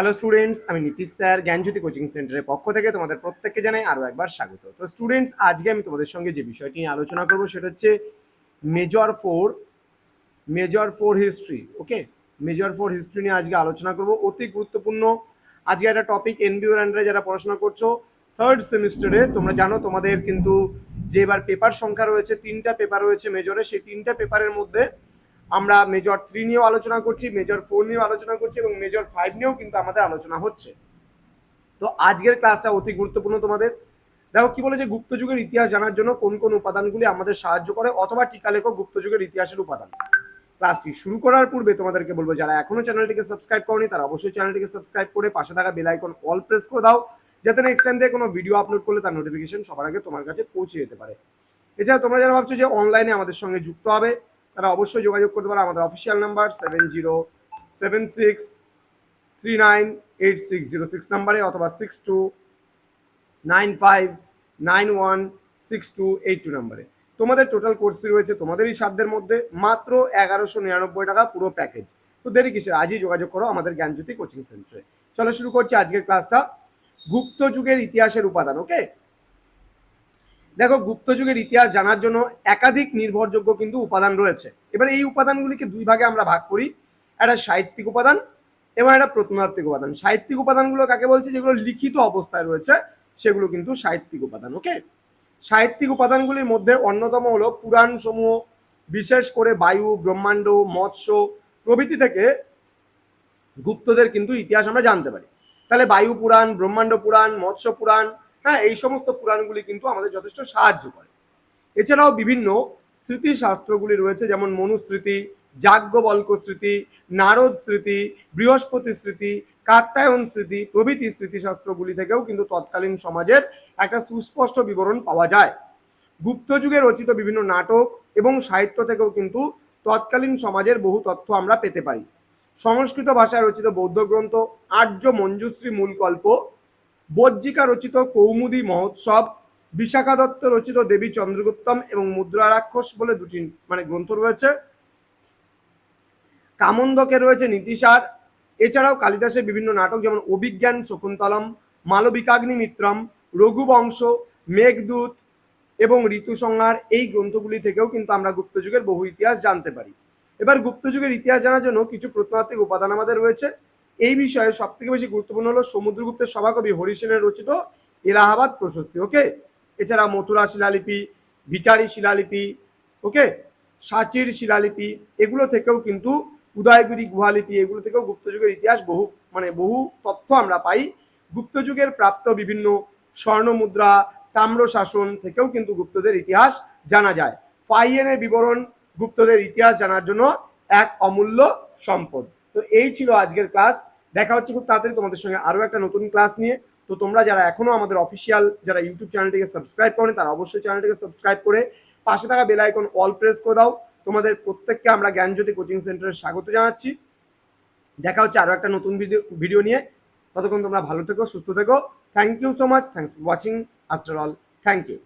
Hello students আমি Nitish sir, জ্ঞানজ্যোতি coaching সেন্টারের পক্ষ থেকে তোমাদের প্রত্যেককে জানাই আরও একবার স্বাগত। তো স্টুডেন্টস আজকে আমি তোমাদের সঙ্গে যে বিষয়টি নিয়ে আলোচনা করব সেটা হচ্ছে major four major four history okay major four history নিয়ে আজকে আলোচনা করব, অতি গুরুত্বপূর্ণ। আজকে একটা টপিক এনবিওর আন্ডারে যারা পড়াশোনা করছ থার্ড সেমিস্টারে তোমরা জানো তোমাদের কিন্তু যে এবার পেপার সংখ্যা রয়েছে, তিনটা পেপার রয়েছে মেজরে সেই তিনটা পেপারের মধ্যে আমরা মেজর থ্রি নিয়েও আলোচনা করছি মেজর ফোর নিয়েও আলোচনা করছি এবং মেজর ফাইভ নিয়েও কিন্তু আমাদের আলোচনা হচ্ছে। তো আজকের ক্লাসটা অতি গুরুত্বপূর্ণ তোমাদের। দেখো কি বলেছে, গুপ্ত যুগের ইতিহাস জানার জন্য কোন কোন উপাদানগুলি আমাদের সাহায্য করে অথবা টিকা লেখো গুপ্ত যুগের ইতিহাসের উপাদান। ক্লাসটি শুরু করার পূর্বে তোমাদেরকে বলব, যারা এখনও চ্যানেলটিকে সাবস্ক্রাইব করনি, তারা অবশ্যই চ্যানেলটিকে সাবস্ক্রাইব করে পাশে থাকা বেল আইকন অল প্রেস করে দাও, যাতে নেক্সট টাইম থেকে কোনো ভিডিও আপলোড করলে তার নোটিফিকেশন সবার আগে তোমার কাছে পৌঁছে যেতে পারে। এছাড়া তোমরা যারা ভাবছ যে অনলাইনে আমাদের সঙ্গে যুক্ত হবে তারা অবশ্যই যোগাযোগ করতে পারো। আমাদের official number seven zero seven six three nine eight six zero six নাম্বারে অথবা six two nine five nine one six two eight two নাম্বারে তোমাদের টোটাল কোর্স ফি রয়েছে তোমাদেরই সাধ্যের মধ্যে মাত্র এগারোশো নিরানব্বই টাকা পুরো প্যাকেজ তো দেরি কিসের? আজই যোগাযোগ করো আমাদের জ্ঞানজ্যোতি কোচিং সেন্টারে চলো শুরু করছি আজকের ক্লাসটা গুপ্ত যুগের ইতিহাসের উপাদান ওকে দেখো, গুপ্ত যুগের ইতিহাস জানার জন্য একাধিক নির্ভরযোগ্য কিন্তু উপাদান রয়েছে। এবার এই উপাদানগুলিকে দুই ভাগে আমরা ভাগ করি। একটা সাহিত্যিক উপাদান এবং একটা প্রত্নতাত্ত্বিক উপাদান। সাহিত্যিক উপাদানগুলো কাকে বলছে? যেগুলো লিখিত অবস্থায় রয়েছে, সেগুলো কিন্তু সাহিত্যিক উপাদান ওকে সাহিত্যিক উপাদানগুলির মধ্যে অন্যতম হলো পুরাণ সমূহ বিশেষ করে বায়ু, ব্রহ্মাণ্ড, মৎস্য প্রভৃতি থেকে গুপ্তদের কিন্তু ইতিহাস আমরা জানতে পারি। তাহলে বায়ু পুরাণ, ব্রহ্মাণ্ড পুরাণ, মৎস্য পুরাণ হ্যাঁ এই সমস্ত পুরাণগুলি কিন্তু আমাদের যথেষ্ট সাহায্য করে। এছাড়াও বিভিন্ন স্মৃতিশাস্ত্রগুলি রয়েছে, যেমন মনুস্মৃতি যাজ্ঞবল্ক স্মৃতি নারদ স্মৃতি বৃহস্পতি স্মৃতি কাত্যায়ন স্মৃতি, প্রভৃতি স্মৃতিশাস্ত্রগুলি থেকেও কিন্তু তৎকালীন সমাজের একটা সুস্পষ্ট বিবরণ পাওয়া যায়। গুপ্ত যুগে রচিত বিভিন্ন নাটক এবং সাহিত্য থেকেও কিন্তু তৎকালীন সমাজের বহু তথ্য আমরা পেতে পারি। সংস্কৃত ভাষায় রচিত বৌদ্ধ গ্রন্থ আর্য মঞ্জুশ্রী মূলকল্প বজ্জিকা রচিত কৌমুদী মহোৎসব, বিশাখা দত্ত রচিত দেবী চন্দ্রগুপ্তম এবং মুদ্রা রাক্ষস বলে দুটি মানে গ্রন্থ রয়েছে। কামন্দকে রয়েছে নীতিসার এছাড়াও কালিদাসের বিভিন্ন নাটক যেমন অভিজ্ঞান শকুন্তলম, মালবিকাগ্নি মিত্রম, রঘুবংশ, মেঘদূত এবং ঋতুসংহার এই গ্রন্থগুলি থেকেও কিন্তু আমরা গুপ্তযুগের বহু ইতিহাস জানতে পারি। এবার গুপ্তযুগের ইতিহাস জানার জন্য কিছু প্রত্নতাত্ত্বিক উপাদান আমাদের রয়েছে। এই বিষয়ে সব থেকে বেশি গুরুত্বপূর্ণ হলো সমুদ্রগুপ্তের সভাকবি হরিসেনের রচিত এলাহাবাদ প্রশস্তি, ওকে? এছাড়া মথুরা শিলালিপি বিচারি শিলালিপি, ওকে? সাচির শিলালিপি, এগুলো থেকেও কিন্তু উদয়গিরি গুহালিপি, এগুলো থেকেও গুপ্তযুগের ইতিহাস বহু মানে বহু তথ্য আমরা পাই। গুপ্তযুগের প্রাপ্ত বিভিন্ন স্বর্ণ মুদ্রা, তাম্র শাসন থেকেও কিন্তু গুপ্তদের ইতিহাস জানা যায়। ফাইয়েনের বিবরণ গুপ্তদের ইতিহাস জানার জন্য এক অমূল্য সম্পদ। তো এই ছিল আজকের ক্লাস। দেখা হচ্ছে খুব তাড়াতাড়ি তোমাদের সঙ্গে আরও একটা নতুন ক্লাস নিয়ে। তো তোমরা যারা এখনও আমাদের অফিসিয়াল যারা ইউটিউব চ্যানেলটিকে সাবস্ক্রাইব করেন, তারা অবশ্যই চ্যানেলটিকে সাবস্ক্রাইব করে পাশে থাকা বেল আইকন অল প্রেস করে দাও। তোমাদের প্রত্যেককে আমরা জ্ঞানজ্যোতি কোচিং সেন্টারে স্বাগত জানাচ্ছি। দেখা হচ্ছে আরও একটা নতুন ভিডিও ভিডিও নিয়ে। ততক্ষণ তোমরা ভালো থেকো, সুস্থ থেকো। Thank you so much thanks for watching after all thank you